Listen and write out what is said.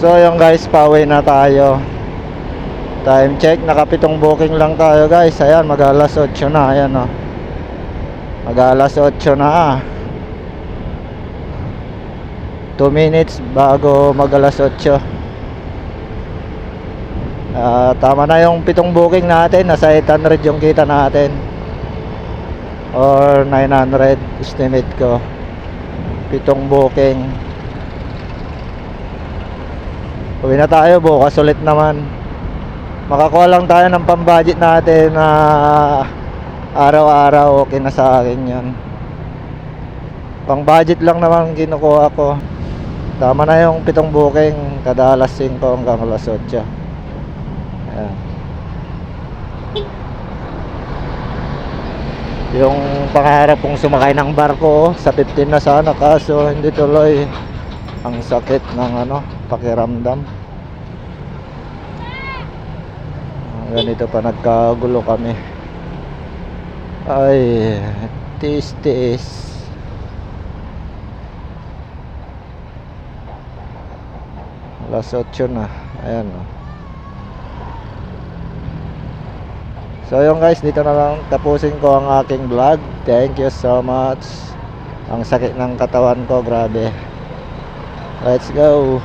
So yung guys, pauwi na tayo. Time check, nakapitong booking lang tayo guys. Ayan, mag alas 8 na. Ayan o. Mag alas 8 na. 2 minutes bago mag alas 8. Ah, tama na yung pitong booking natin. Nasa 800 yung kita natin. Or 900 estimate ko. Pitong booking. Uwi na tayo bukas ulit naman. Makakuha lang tayo ng pambudget natin na araw-araw okay na sa akin 'yan. Pang budget lang naman kinukuha ko. Tama na yung pitong booking kada alas 5 hanggang alas 8. Ayan. Yung pangarap kong sumakay ng barko sa 15 na sana kaso hindi tuloy. Ang sakit ng ano, pakiramdam. Ganito pa nagkagulo kami. Ay, tiis-tiis. Alas 8 na. Ayan oh. So yun guys, dito na lang tapusin ko ang aking vlog. Thank you so much. Ang sakit ng katawan ko, grabe. Let's go.